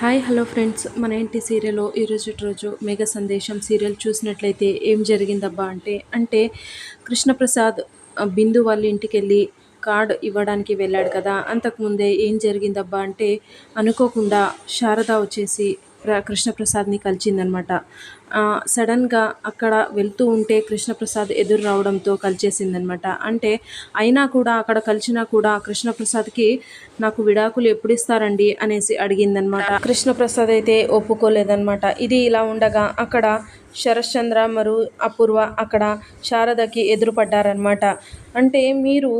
Hi hello friends. మన ఇంటి సీరియల్లో ఈరోజు రోజు మేఘ సందేశం సీరియల్ చూసినట్లయితే ఏం జరిగిందబ్బా అంటే అంటే కృష్ణప్రసాద్ బిందు వాళ్ళ ఇంటికి వెళ్ళి కార్డ్ ఇవ్వడానికి వెళ్ళాడు కదా. అంతకుముందే ఏం జరిగిందబ్బా అంటే అనుకోకుండా శారద వచ్చేసి కృష్ణప్రసాద్ని కలిసిందనమాట సడన్గా అక్కడ వెళ్తూ ఉంటే కృష్ణప్రసాద్ ఎదురు రావడంతో కలిచేసిందనమాట. అంటే అయినా కూడా అక్కడ కలిసినా కూడా కృష్ణప్రసాద్కి నాకు విడాకులు ఎప్పుడు ఇస్తారండి అనేసి అడిగిందనమాట. కృష్ణప్రసాద్ అయితే ఒప్పుకోలేదనమాట. ఇది ఇలా ఉండగా అక్కడ శరశ్చంద్ర మరియు అపూర్వ అక్కడ శారదకి ఎదురుపడ్డారనమాట. అంటే మీరు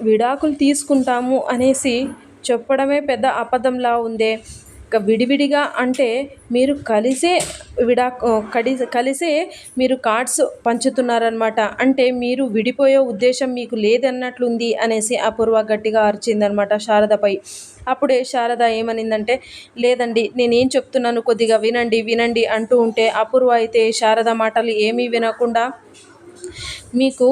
విడాకులు తీసుకుంటాము అనేసి చెప్పడమే పెద్ద అపదంలా ఉందే. విడివిడిగా అంటే మీరు కలిసే విడా కడి కలిసే మీరు కార్డ్స్ పంచుతున్నారనమాట అంటే మీరు విడిపోయే ఉద్దేశం మీకు లేదన్నట్లుంది అనేసి అపూర్వ గట్టిగా అరిచిందనమాట శారదపై. అప్పుడే శారద ఏమనిందంటే లేదండి నేనేం చెప్తున్నాను కొద్దిగా వినండి వినండి అంటూ ఉంటే అపూర్వ అయితే శారద మాటలు ఏమీ వినకుండా మీకు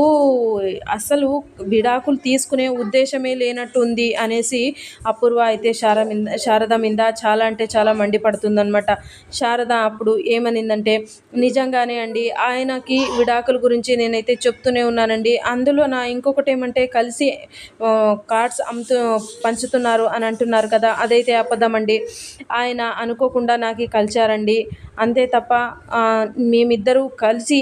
అసలు విడాకులు తీసుకునే ఉద్దేశమే లేనట్టుంది అనేసి అపూర్వ అయితే శార మీద శారద మీద చాలా అంటే చాలా మండిపడుతుందనమాట శారద అప్పుడు ఏమనిందంటే నిజంగానే అండి ఆయనకి విడాకుల గురించి నేనైతే చెప్తూనే ఉన్నానండి. అందులో నా ఇంకొకటి ఏమంటే కలిసి కార్డ్స్ అమ్ముతూ పంచుతున్నారు అని అంటున్నారు కదా అదైతే అబద్ధం అండి ఆయన అనుకోకుండా నాకు కలిచారండి. అంతే తప్ప మేమిద్దరూ కలిసి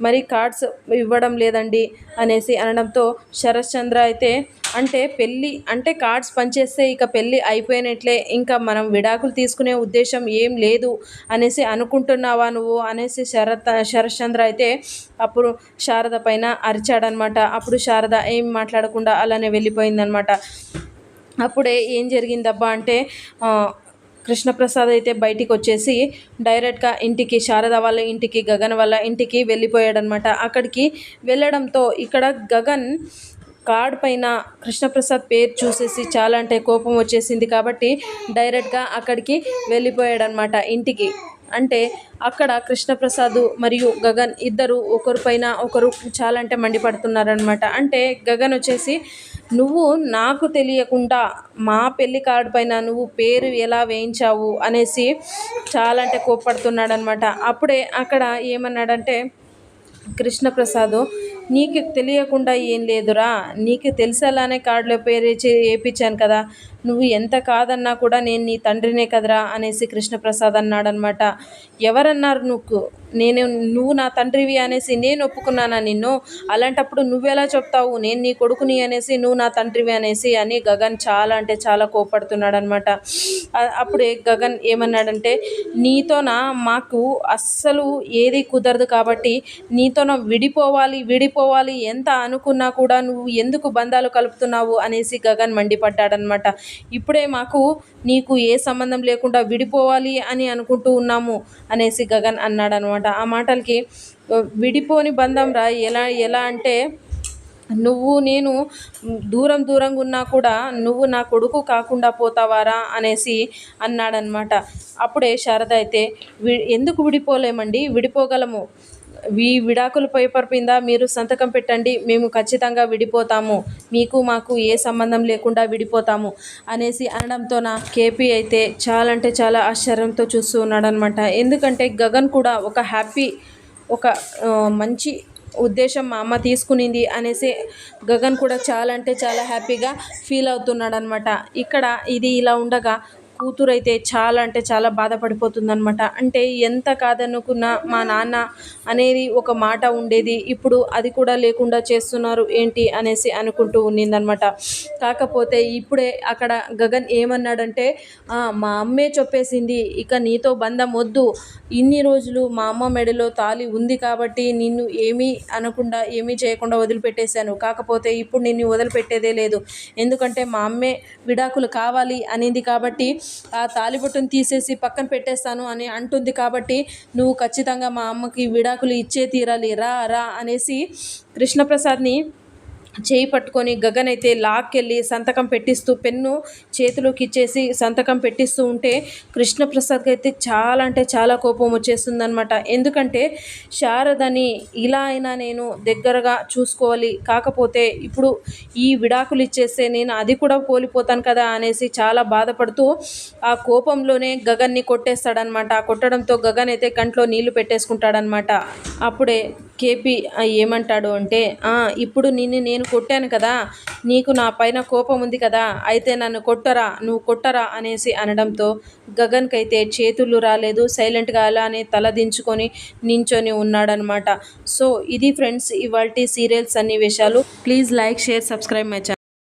మరి కార్డ్స్ ఇవ్వడం లేదండి అనేసి అనడంతో శరశ్చంద్ర అయితే అంటే పెళ్ళి అంటే కార్డ్స్ పనిచేస్తే ఇక పెళ్ళి అయిపోయినట్లే ఇంకా మనం విడాకులు తీసుకునే ఉద్దేశం ఏం లేదు అనేసి అనుకుంటున్నావా నువ్వు అనేసి శరత్ శరశ్చంద్ర అయితే అప్పుడు శారద పైన అరిచాడనమాట. అప్పుడు శారద ఏం మాట్లాడకుండా అలానే వెళ్ళిపోయిందనమాట. అప్పుడే ఏం జరిగిందబ్బా అంటే కృష్ణప్రసాద్ అయితే బయటికి వచ్చేసి డైరెక్ట్గా ఇంటికి శారద వాళ్ళ ఇంటికి గగన్ వాళ్ళ ఇంటికి వెళ్ళిపోయాడనమాట అక్కడికి వెళ్ళడంతో ఇక్కడ గగన్ కార్డ్ పైన కృష్ణప్రసాద్ పేరు చూసేసి చాలా అంటే కోపం వచ్చేసింది కాబట్టి డైరెక్ట్గా అక్కడికి వెళ్ళిపోయాడనమాట ఇంటికి. అంటే అక్కడ కృష్ణప్రసాద్ మరియు గగన్ ఇద్దరు ఒకరిపైన ఒకరు చాలా అంటే మండిపడుతున్నారనమాట అంటే గగన్ వచ్చేసి నువ్వు నాకు తెలియకుండా మా పెళ్ళి కార్డు పైన నువ్వు పేరు ఎలా వేయించావు? అనేసి చాలా అంటే కోప్పడుతున్నాడనమాట అప్పుడే అక్కడ ఏమన్నాడంటే కృష్ణప్రసాద్ నీకు తెలియకుండా ఏం లేదురా. నీకు తెలిసేలానే కార్డులో పేరు వేచి వేయించాను కదా. నువ్వు ఎంత కాదన్నా కూడా నేను నీ తండ్రినే కదరా అనేసి కృష్ణప్రసాద్ అన్నాడనమాట ఎవరన్నారు నువ్వు? నేను నువ్వు నా తండ్రివి అనేసి నేను ఒప్పుకున్నానా నిన్ను? అలాంటప్పుడు నువ్వెలా చెప్తావు? నేను నీ కొడుకుని అనేసి నువ్వు నా తండ్రివి అనేసి అని గగన్ చాలా అంటే చాలా కోపడుతున్నాడు అనమాట అప్పుడే గగన్ ఏమన్నాడంటే నీతోన మాకు అస్సలు ఏది కుదరదు కాబట్టి నీతోన విడిపోవాలి విడిపోవాలి ఎంత అనుకున్నా కూడా నువ్వు ఎందుకు బంధాలు కలుపుతున్నావు అనేసి గగన్ మండిపడ్డాడనమాట ఇప్పుడే మాకు నీకు ఏ సంబంధం లేకుండా విడిపోవాలి అని అనుకుంటూ ఉన్నాము అనేసి గగన్ అన్నాడనమాట. ఆ మాటలకి విడిపోని బంధం రా. ఎలా ఎలా అంటే నువ్వు నేను దూరం దూరంగా ఉన్నా కూడా నువ్వు నా కొడుకు కాకుండా పోతావారా? అనేసి అన్నాడనమాట. అప్పుడే శారద అయితే వి ఎందుకు విడిపోలేమండి? విడిపోగలము. ఈ విడాకుల పేపర్ మీద మీరు సంతకం పెట్టండి మేము ఖచ్చితంగా విడిపోతాము. మీకు మాకు ఏ సంబంధం లేకుండా విడిపోతాము అనేసి అనడంతో నా కేపీ అయితే చాలా అంటే చాలా ఆశ్చర్యంతో చూస్తూ ఉన్నాడనమాట ఎందుకంటే గగన్ కూడా ఒక హ్యాపీ ఒక మంచి ఉద్దేశం మా అమ్మ తీసుకునింది అనేసి గగన్ కూడా చాలా అంటే చాలా హ్యాపీగా ఫీల్ అవుతున్నాడు అనమాట ఇక్కడ ఇది ఇలా ఉండగా కూతురు అయితే చాలా అంటే చాలా బాధపడిపోతుందనమాట అంటే ఎంత కాదనుకున్నా మా నాన్న అనేది ఒక మాట ఉండేది. ఇప్పుడు అది కూడా లేకుండా చేస్తున్నారు ఏంటి అనేసి అనుకుంటూ ఉన్నిందనమాట కాకపోతే ఇప్పుడే అక్కడ గగన్ ఏమన్నాడంటే మా అమ్మే చెప్పేసింది. ఇక నీతో బంధం వద్దు. ఇన్ని రోజులు మా అమ్మ మెడలో తాలి ఉంది కాబట్టి నిన్ను ఏమీ అనకుండా ఏమీ చేయకుండా వదిలిపెట్టేశాను. కాకపోతే ఇప్పుడు నిన్ను వదిలిపెట్టేదే లేదు. ఎందుకంటే మా అమ్మే విడాకులు కావాలి అనింది కాబట్టి ఆ తాలిబొట్టును తీసేసి పక్కన పెట్టేస్తాను అని అంటుంది కాబట్టి నువ్వు ఖచ్చితంగా మా అమ్మకి విడాకులు ఇచ్చే తీరాలి. రా రా అనేసి కృష్ణప్రసాద్ని చేయి పట్టుకొని గగన్ అయితే లాక్కెళ్ళి సంతకం పెట్టిస్తూ పెన్ను చేతిలోకి ఇచ్చేసి సంతకం పెట్టిస్తూ ఉంటే కృష్ణప్రసాద్కి అయితే చాలా అంటే చాలా కోపం వచ్చేస్తుందనమాట ఎందుకంటే శారదని ఇలా అయినా నేను దగ్గరగా చూసుకోవాలి కాకపోతే ఇప్పుడు ఈ విడాకులు ఇచ్చేస్తే నేను అది కూడా కోల్పోతాను కదా అనేసి చాలా బాధపడుతూ ఆ కోపంలోనే గగన్ని కొట్టేస్తాడనమాట ఆ కొట్టడంతో గగన్ అయితే కంట్లో నీళ్ళు పెట్టేసుకుంటాడనమాట అప్పుడే కేపీ ఏమంటాడు అంటే ఇప్పుడు నిన్ను నేను కొట్టాను కదా నీకు నా పైన కోపం ఉంది కదా అయితే నన్ను కొట్టరా నువ్వు కొట్టరా అనేసి అనడంతో గగన్కైతే చేతులు రాలేదు సైలెంట్గా అలానే తల దించుకొని నించొని ఉన్నాడనమాట సో ఇది ఫ్రెండ్స్ ఇవాళ సీరియల్స్ సన్నివేశాలు. Please like share subscribe my channel